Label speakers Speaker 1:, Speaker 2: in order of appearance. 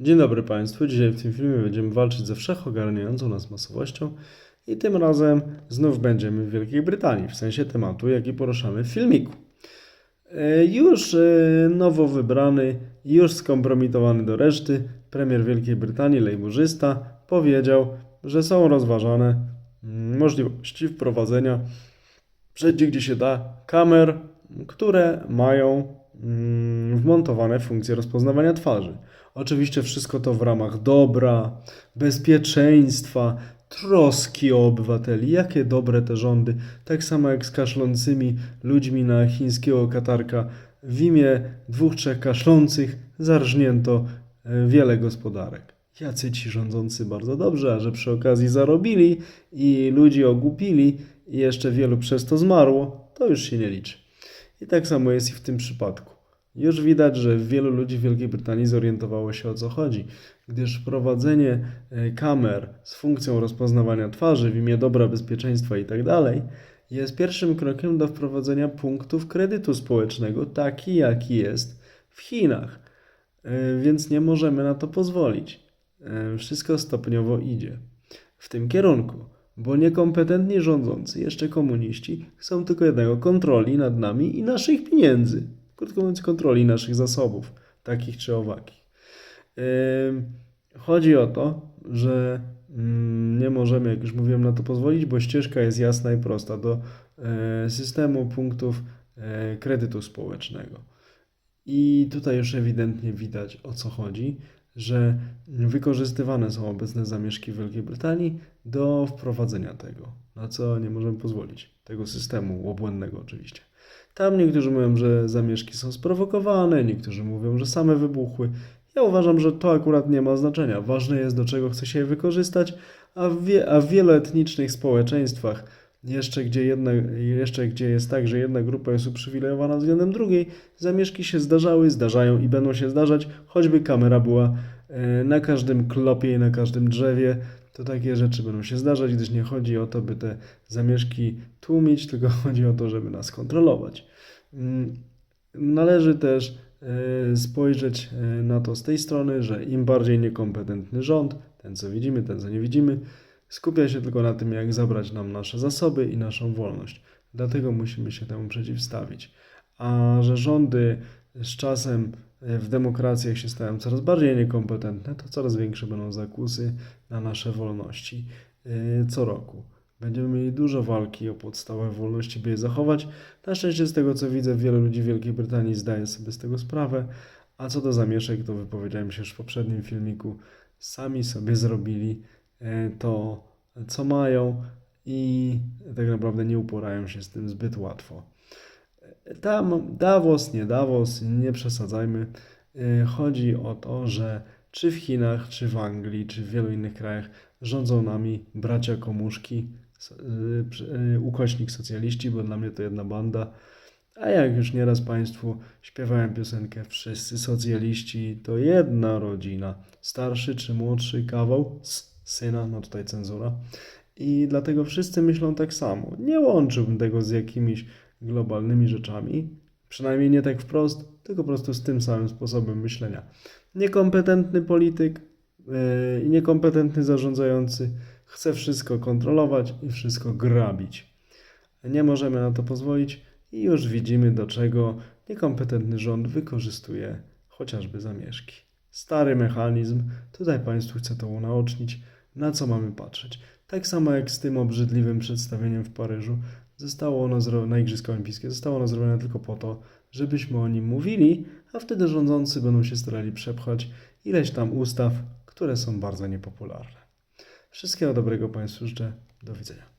Speaker 1: Dzień dobry Państwu. Dzisiaj w tym filmie będziemy walczyć ze wszechogarniającą nas masowością i tym razem znów będziemy w Wielkiej Brytanii, w sensie tematu, jaki poruszamy w filmiku. E, Już e, nowo wybrany, już skompromitowany do reszty, premier Wielkiej Brytanii, lejburzysta, powiedział, że są rozważane mm, możliwości wprowadzenia wszędzie, gdzie się da, kamer, które mają wmontowane funkcje rozpoznawania twarzy. Oczywiście wszystko to w ramach dobra, bezpieczeństwa, troski o obywateli. Jakie dobre te rządy. Tak samo jak z kaszlącymi ludźmi na chińskiego katarka. W imię dwóch, trzech kaszlących zarżnięto e, wiele gospodarek. Jacy ci rządzący bardzo dobrze, a że przy okazji zarobili i ludzi ogłupili i jeszcze wielu przez to zmarło, to już się nie liczy. I tak samo jest i w tym przypadku. Już widać, że wielu ludzi w Wielkiej Brytanii zorientowało się o co chodzi, gdyż wprowadzenie e, kamer z funkcją rozpoznawania twarzy w imię dobra bezpieczeństwa itd. jest pierwszym krokiem do wprowadzenia punktów kredytu społecznego, taki jaki jest w Chinach. E, Więc nie możemy na to pozwolić. E, Wszystko stopniowo idzie w tym kierunku, bo niekompetentni rządzący, jeszcze komuniści, chcą tylko jednego kontroli nad nami i naszych pieniędzy. Krótko mówiąc, kontroli naszych zasobów, takich czy owakich. Chodzi o to, że mm, nie możemy, jak już mówiłem, na to pozwolić, bo ścieżka jest jasna i prosta do e, systemu punktów e, kredytu społecznego. I tutaj już ewidentnie widać o co chodzi, że wykorzystywane są obecne zamieszki Wielkiej Brytanii do wprowadzenia tego, na co nie możemy pozwolić, tego systemu obłędnego oczywiście. Tam niektórzy mówią, że zamieszki są sprowokowane, niektórzy mówią, że same wybuchły. Ja uważam, że to akurat nie ma znaczenia. Ważne jest, do czego chce się je wykorzystać, a w, wie, a w wieloetnicznych społeczeństwach, jeszcze gdzie, jedna, jeszcze gdzie jest tak, że jedna grupa jest uprzywilejowana względem drugiej, zamieszki się zdarzały, zdarzają i będą się zdarzać, choćby kamera była e, na każdym klopie i na każdym drzewie. To takie rzeczy będą się zdarzać, gdyż nie chodzi o to, by te zamieszki tłumić, tylko chodzi o to, żeby nas kontrolować. Mm, Należy też e, spojrzeć e, na to z tej strony, że im bardziej niekompetentny rząd, ten co widzimy, ten co nie widzimy, skupia się tylko na tym, jak zabrać nam nasze zasoby i naszą wolność. Dlatego musimy się temu przeciwstawić. A że rządy z czasem e, w demokracjach się stają coraz bardziej niekompetentne, to coraz większe będą zakusy na nasze wolności e, co roku. Będziemy mieli dużo walki o podstawowe wolności, by je zachować. Na szczęście, z tego co widzę, wielu ludzi w Wielkiej Brytanii zdaje sobie z tego sprawę. A co do zamieszek, to wypowiedziałem się już w poprzednim filmiku. Sami sobie zrobili to, co mają, i tak naprawdę nie uporają się z tym zbyt łatwo. Tam Davos, nie Davos, nie przesadzajmy. E, Chodzi o to, że czy w Chinach, czy w Anglii, czy w wielu innych krajach rządzą nami bracia komuszki, y, ukośnik socjaliści, bo dla mnie to jedna banda. A jak już nieraz Państwu śpiewałem piosenkę Wszyscy socjaliści to jedna rodzina, starszy czy młodszy kawał syna, no tutaj cenzura. I dlatego wszyscy myślą tak samo. Nie łączyłbym tego z jakimiś globalnymi rzeczami, przynajmniej nie tak wprost, tylko po prostu z tym samym sposobem myślenia. Niekompetentny polityk yy, i niekompetentny zarządzający chce wszystko kontrolować i wszystko grabić. Nie możemy na to pozwolić i już widzimy, do czego niekompetentny rząd wykorzystuje chociażby zamieszki. Stary mechanizm, tutaj Państwu chcę to unaocznić, na co mamy patrzeć. Tak samo jak z tym obrzydliwym przedstawieniem w Paryżu, zostało ono zro... na Igrzyska Olimpijskie, zostało ono zrobione tylko po to, żebyśmy o nim mówili, a wtedy rządzący będą się starali przepchać ileś tam ustaw, które są bardzo niepopularne. Wszystkiego dobrego Państwu życzę. Do widzenia.